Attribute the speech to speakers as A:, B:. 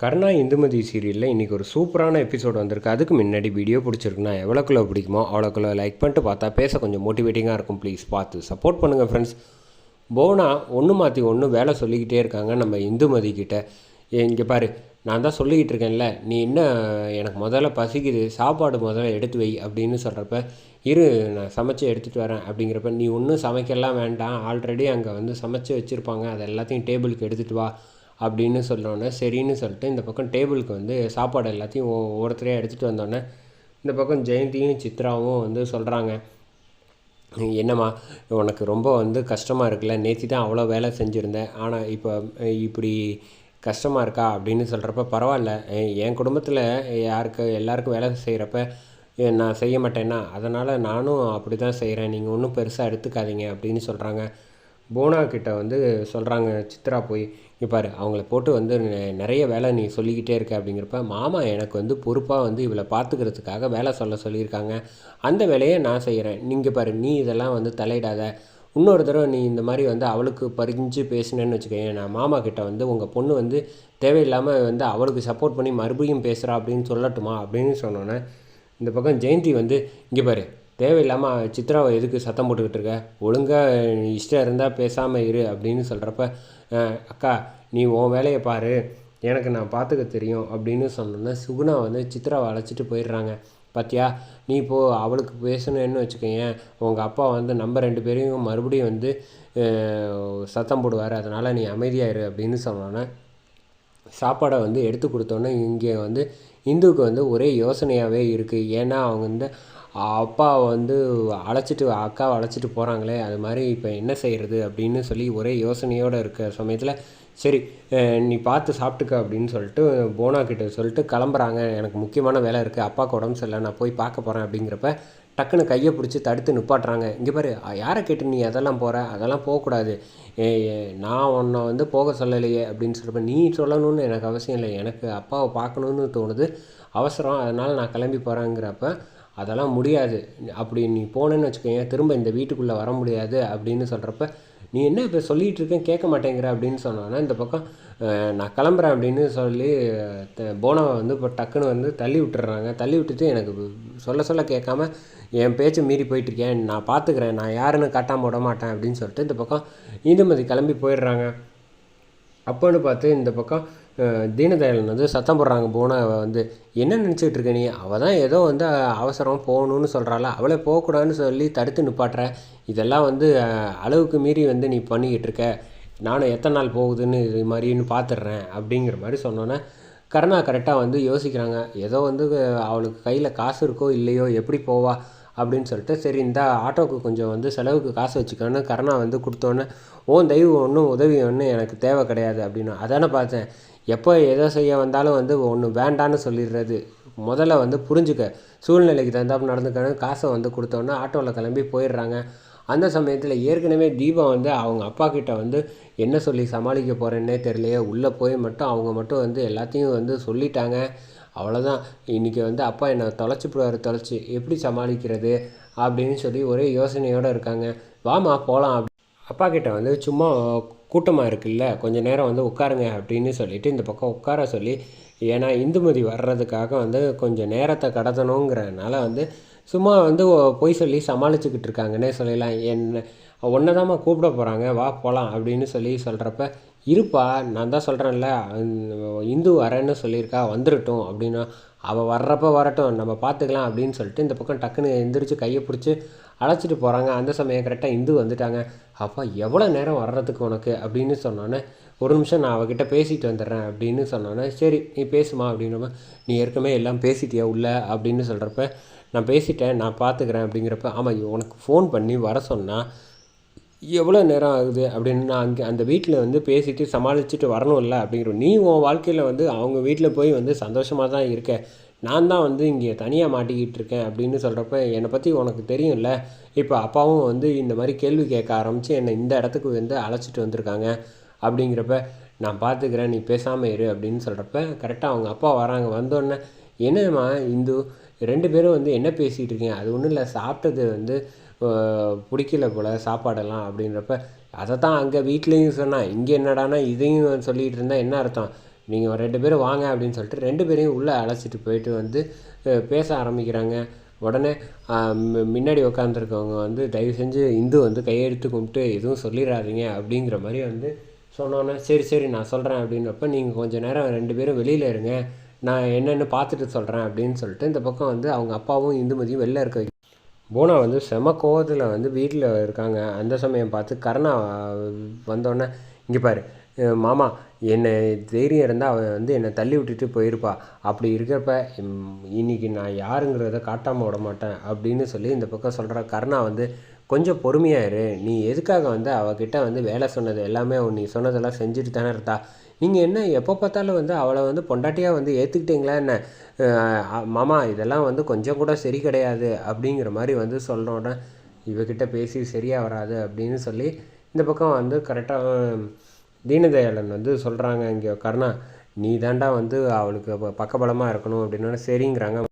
A: கருணா இந்துமதி சீரியலில் இன்றைக்கி ஒரு சூப்பரான எபிசோட் வந்திருக்கு. அதுக்கு முன்னாடி வீடியோ பிடிச்சிருக்குன்னா எவ்வளோக்குள்ளே பிடிக்குமோ அவ்வளோக்குள்ளே லைக் பண்ணிட்டு பார்த்தா பேச கொஞ்சம் மோட்டிவேட்டிங்காக இருக்கும். ப்ளீஸ் பார்த்து சப்போர்ட் பண்ணுங்கள் ஃப்ரெண்ட்ஸ் போனா ஒன்று மாற்றி ஒன்று வேலை சொல்லிக்கிட்டே இருக்காங்க நம்ம இந்துமதி கிட்டே. இங்கே பாரு நான் தான் சொல்லிக்கிட்டு இருக்கேன்ல நீ என்ன எனக்கு முதல்ல பசிக்குது சாப்பாடு முதல்ல எடுத்து வை அப்படின்னு சொல்கிறப்ப இரு நான் சமைச்சு எடுத்துகிட்டு வரேன் அப்படிங்கிறப்ப நீ ஒன்றும் சமைக்கலாம் வேண்டாம். ஆல்ரெடி அங்கே வந்து சமைச்சு வச்சுருப்பாங்க. அது எல்லாத்தையும் டேபிளுக்கு எடுத்துகிட்டு வா. அப்படின்னு சொன்னோன்னே சரின்னு சொல்லிட்டு இந்த பக்கம் டேபிளுக்கு வந்து சாப்பாடு எல்லாத்தையும் ஒ- ஒவ்வொருத்தரையாக எடுத்துகிட்டு வந்தோடனே இந்த பக்கம் ஜெயந்தியும் சித்ராவும் வந்து சொல்கிறாங்க என்னம்மா உனக்கு ரொம்ப வந்து கஷ்டமாக இருக்குல்ல நேற்று தான் அவ்வளோ வேலை செஞ்சுருந்தேன் ஆனால் இப்போ இப்படி கஷ்டமாக இருக்கா அப்படின்னு சொல்கிறப்ப பரவாயில்ல என் குடும்பத்தில் யாருக்கு எல்லாருக்கும் வேலை செய்கிறப்ப நான் செய்ய மாட்டேன்னா அதனால் நானும் அப்படி தான் செய்கிறேன் நீங்கள் ஒன்றும் பெருசாக எடுத்துக்காதீங்க அப்படின்னு சொல்கிறாங்க போனா கிட்ட வந்து சொல்கிறாங்க சித்ரா போய் இங்கே பாரு அவங்கள போட்டு வந்து நெ- நிறைய வேலை நீ சொல்லிக்கிட்டே இருக்க. அப்படிங்கிறப்ப மாமா எனக்கு வந்து பொறுப்பாக வந்து இவளை பார்த்துக்கிறதுக்காக வேலை சொல்ல சொல்லியிருக்காங்க. அந்த வேலையை நான் செய்கிறேன் நீங்கள் பாரு நீ இதெல்லாம் வந்து தலையிடாத. இன்னொரு தடவை நீ இந்த மாதிரி வந்து அவளுக்கு பறிஞ்சு பேசினேன்னு வச்சுக்கோங்க நான் மாமா கிட்ட வந்து உங்கள் பொண்ணு வந்து தேவையில்லாமல் வந்து அவளுக்கு சப்போர்ட் பண்ணி மறுபடியும் பேசுகிறா அப்படின்னு சொல்லட்டுமா? அப்படின்னு சொன்னோன்னே இந்த பக்கம் ஜெயந்தி வந்து இங்கே பாரு தேவையில்லாமல் சித்ராவை எதுக்கு சத்தம் போட்டுக்கிட்டு இருக்க? ஒழுங்காக இஷ்டம் இருந்தால் பேசாமல் இரு அப்படின்னு சொல்கிறப்ப அக்கா நீ உன் வேலையை பாரு. எனக்கு நான் பார்த்துக்க தெரியும் அப்படின்னு சொன்னோன்னே சுகுணா வந்து சித்ராவை அழைச்சிட்டு போயிடுறாங்க. பாத்தியா நீ இப்போது அவளுக்கு பேசணும்னு வச்சுக்கோயேன் உங்கள் அப்பா வந்து நம்ம ரெண்டு பேரையும் மறுபடியும் வந்து சத்தம் போடுவார். அதனால் நீ அமைதியாயிரு அப்படின்னு சொன்னோன்னே சாப்பாடை வந்து எடுத்து கொடுத்தோன்னே இங்கே வந்து இந்துவுக்கு வந்து ஒரே யோசனையாகவே இருக்குது ஏன்னா அவங்க வந்து அப்பா வந்து அழைச்சிட்டு அக்காவை அழைச்சிட்டு போகிறாங்களே அது மாதிரி இப்போ என்ன செய்கிறது அப்படின்னு சொல்லி ஒரே யோசனையோடு இருக்க சமயத்தில் சரி நீ பார்த்து சாப்பிட்டுக்க அப்படின்னு சொல்லிட்டு போனா கிட்ட சொல்லிட்டு கிளம்புறாங்க. எனக்கு முக்கியமான வேலை இருக்குது அப்பாவுக்கு உடம்பு சரியில்லை நான் போய் பார்க்க போகிறேன் அப்படிங்கிறப்ப டக்குன்னு கையை பிடிச்சி தடுத்து நிப்பாட்டுறாங்க. இங்கே பாரு யாரை கேட்டு நீ அதெல்லாம் போகிற அதெல்லாம் போகக்கூடாது. நான் உன்னை வந்து போக சொல்லலையே அப்படின்னு சொல்கிறப்ப நீ சொல்லணும்னு எனக்கு அவசியம் இல்லை. எனக்கு அப்பாவை பார்க்கணுன்னு தோணுது. அவசரம். அதனால் நான் கிளம்பி போகிறேங்கிறப்ப அதெல்லாம் முடியாது. அப்படி நீ போனேன்னு வச்சுக்கோங்க திரும்ப இந்த வீட்டுக்குள்ளே வர முடியாது அப்படின்னு சொல்கிறப்ப நீ என்ன இப்போ சொல்லிகிட்டு இருக்கேன் கேட்க மாட்டேங்கிற? அப்படின்னு சொன்னோன்னா இந்த பக்கம் நான் கிளம்புறேன் அப்படின்னு சொல்லி போனவை வந்து இப்போ டக்குன்னு வந்து தள்ளி விட்டுறாங்க. தள்ளி விட்டுட்டு எனக்கு சொல்ல சொல்ல கேட்காம என் பேச்சை மீறி போயிட்டுருக்கேன் நான் பார்த்துக்கிறேன் நான் யாருன்னு காட்டாமல் விட மாட்டேன். அப்படின்னு சொல்லிட்டு இந்த பக்கம் இந்துமதி கிளம்பி போயிடுறாங்க. அப்போன்னு பார்த்து இந்த பக்கம் தீனதயாளன் வந்து சத்தம் போடுறாங்க. போனாவை வந்து என்ன நினச்சிட்டு இருக்க நீ? அவள் தான் ஏதோ வந்து அவசரம் போகணும்னு சொல்கிறாள் அவளே போகக்கூடாதுன்னு சொல்லி தடுத்து நிப்பாட்டுற. இதெல்லாம் வந்து அளவுக்கு மீறி வந்து நீ பண்ணிக்கிட்டு இருக்க. நானும் எத்தனை நாள் போகுதுன்னு இது மாதிரின்னு பார்த்துடுறேன் அப்படிங்கிற மாதிரி சொன்னோன்னே கருணா கரெக்டாக வந்து யோசிக்கிறாங்க. ஏதோ வந்து அவளுக்கு கையில் காசு இருக்கோ இல்லையோ எப்படி போவா? அப்படின்னு சொல்லிட்டு சரி இந்த ஆட்டோவுக்கு கொஞ்சம் வந்து செலவுக்கு காசு வச்சுக்கோன்னு கருணா வந்து கொடுத்தோன்னே ஓன் தெய்வம் ஒன்றும் உதவி ஒன்றும் எனக்கு தேவை கிடையாது அப்படின்னு. அதானே பார்த்தேன். எப்போ எதை செய்ய வந்தாலும் வந்து ஒன்று வேண்டான்னு சொல்லிடுறது. முதல்ல வந்து புரிஞ்சுக்க. சூழ்நிலைக்கு தகுந்தாப்பு நடந்துக்கணும் காசை வந்து கொடுத்தோன்னே ஆட்டோவில் கிளம்பி போயிடுறாங்க. அந்த சமயத்தில் ஏற்கனவே தீபா வந்து அவங்க அப்பா கிட்ட வந்து என்ன சொல்லி சமாளிக்க போகிறேன்னே தெரியலையே. உள்ளே போய் மட்டும் அவங்க மட்டும் வந்து எல்லாத்தையும் வந்து சொல்லிட்டாங்க. அவ்வளோதான் இன்றைக்கி வந்து அப்பா என்னை தொலைச்சி போடுவார் தொலைச்சி. எப்படி சமாளிக்கிறது அப்படின்னு சொல்லி ஒரே யோசனையோடு இருக்காங்க. வாமா போகலாம் அப்படி அப்பா கிட்ட வந்து சும்மா கூட்டமாக இருக்குல்ல கொஞ்சம் நேரம் வந்து உட்காருங்க அப்படின்னு சொல்லிட்டு இந்த பக்கம் உட்கார சொல்லி ஏன்னா இந்துமதி வர்றதுக்காக வந்து கொஞ்சம் நேரத்தை கடத்தணுங்கிறனால வந்து சும்மா வந்து பொய் சொல்லி சமாளிச்சுக்கிட்டு இருக்காங்கன்னே சொல்லலாம். என்ன ஒன்றை தாம்மா கூப்பிட போகிறாங்க வா போகலாம் அப்படின்னு சொல்லி சொல்கிறப்ப இருப்பா நான் தான் சொல்கிறேன்ல இந்து வரேன்னு சொல்லியிருக்கா வந்துடட்டும் அப்படின்னா அவள் வர்றப்ப வரட்டும் நம்ம பார்த்துக்கலாம் அப்படின்னு சொல்லிட்டு இந்த பக்கம் டக்குன்னு எந்திரிச்சு கையை பிடிச்சி அழைச்சிட்டு போகிறாங்க அந்த சமயம் கரெக்டாக இந்து வந்துட்டாங்க. அப்பா எவ்வளோ நேரம் வர்றதுக்கு உனக்கு? அப்படின்னு சொன்னோன்னே ஒரு நிமிஷம் நான் அவகிட்ட பேசிட்டு வந்துடுறேன் அப்படின்னு சொன்னோன்னே சரி நீ பேசுமா அப்படின்னப்ப நீ ஏற்கனவே எல்லாம் பேசிட்டியா உள்ள? அப்படின்னு சொல்கிறப்ப நான் பேசிட்டேன் நான் பார்த்துக்கிறேன் அப்படிங்கிறப்ப ஆமாம் உனக்கு ஃபோன் பண்ணி வர சொன்னால் எவ்வளோ நேரம் ஆகுது அப்படின்னு நான் அங்கே அந்த வீட்டில் வந்து பேசிட்டு சமாளிச்சுட்டு வரணும்ல அப்படிங்கிற நீ உன் வாழ்க்கையில் வந்து அவங்க வீட்டில் போய் வந்து சந்தோஷமாக தான் இருக்க. நான் தான் வந்து இங்கே தனியாக மாட்டிக்கிட்டு இருக்கேன் அப்படின்னு சொல்கிறப்ப என்னை பற்றி உனக்கு தெரியும்ல. இப்போ அப்பாவும் வந்து இந்த மாதிரி கேள்வி கேட்க ஆரம்பித்து என்னை இந்த இடத்துக்கு வந்து அழைச்சிட்டு வந்திருக்காங்க அப்படிங்கிறப்ப நான் பார்த்துக்கிறேன் நீ பேசாமல் இரு அப்படின்னு சொல்கிறப்ப கரெக்டாக அவங்க அப்பா வராங்க. வந்தோடனே என்னம்மா இந்து ரெண்டு பேரும் வந்து என்ன பேசிகிட்டு இருக்கீங்க? அது ஒன்றும் இல்லை சாப்பிட்டது வந்து பிடிக்கல போல் சாப்பாடெல்லாம் அப்படின்றப்ப அதை தான் அங்கே வீட்லேயும் சொன்னான். இங்கே என்னடானா இதையும் சொல்லிகிட்டு இருந்தால் என்ன அர்த்தம்? நீங்கள் ரெண்டு பேரும் வாங்க அப்படின்னு சொல்லிட்டு ரெண்டு பேரையும் உள்ளே அழைச்சிட்டு போயிட்டு வந்து பேச ஆரம்பிக்கிறாங்க. உடனே முன்னாடி உட்காந்துருக்கவங்க வந்து தயவு செஞ்சு இந்து வந்து கையெழுத்து கும்பிட்டு எதுவும் சொல்லிடாதீங்க அப்படிங்கிற மாதிரி வந்து சொன்னோன்னே சரி சரி நான் சொல்கிறேன் அப்படின்றப்ப நீங்கள் கொஞ்சம் நேரம் ரெண்டு பேரும் வெளியில் இருங்க. நான் என்னென்னு பார்த்துட்டு சொல்கிறேன் அப்படின்னு சொல்லிட்டு இந்த பக்கம் வந்து அவங்க அப்பாவும் இந்துமதியும் வெளில இருக்க போனா வந்து செம கோவத்தில் வந்து வீட்டில் இருக்காங்க. அந்த சமயம் பார்த்து கருணா வந்தோடனே இங்கே பாரு மாமா என்னை தைரியம் இருந்தால் அவன் வந்து என்னை தள்ளி விட்டுட்டு போயிருப்பா. அப்படி இருக்கிறப்ப இன்னைக்கு நான் யாருங்கிறத காட்டாமல் விட மாட்டேன். அப்படின்னு சொல்லி இந்த பக்கம் சொல்கிற கருணா வந்து கொஞ்சம் பொறுமையாக இரு. நீ எதுக்காக வந்து அவகிட்ட வந்து வேலை சொன்னது எல்லாமே நீ சொன்னதெல்லாம் செஞ்சுட்டு தானே இருந்தா நீங்கள் என்ன எப்போ பார்த்தாலும் வந்து அவளை வந்து பொண்டாட்டியாக வந்து ஏற்றுக்கிட்டீங்களா என்ன? மாமா இதெல்லாம் வந்து கொஞ்சம் கூட சரி கிடையாது அப்படிங்கிற மாதிரி வந்து சொல்கிறோன்னே இவகிட்ட பேசி சரியாக வராது அப்படின்னு சொல்லி இந்த பக்கம் வந்து கரெக்டாக தீனதயாளன் வந்து சொல்கிறாங்க இங்கே கருணா நீ தாண்டா வந்து அவளுக்கு பக்கபலமாக இருக்கணும் அப்படின்னா. சரிங்கிறாங்க.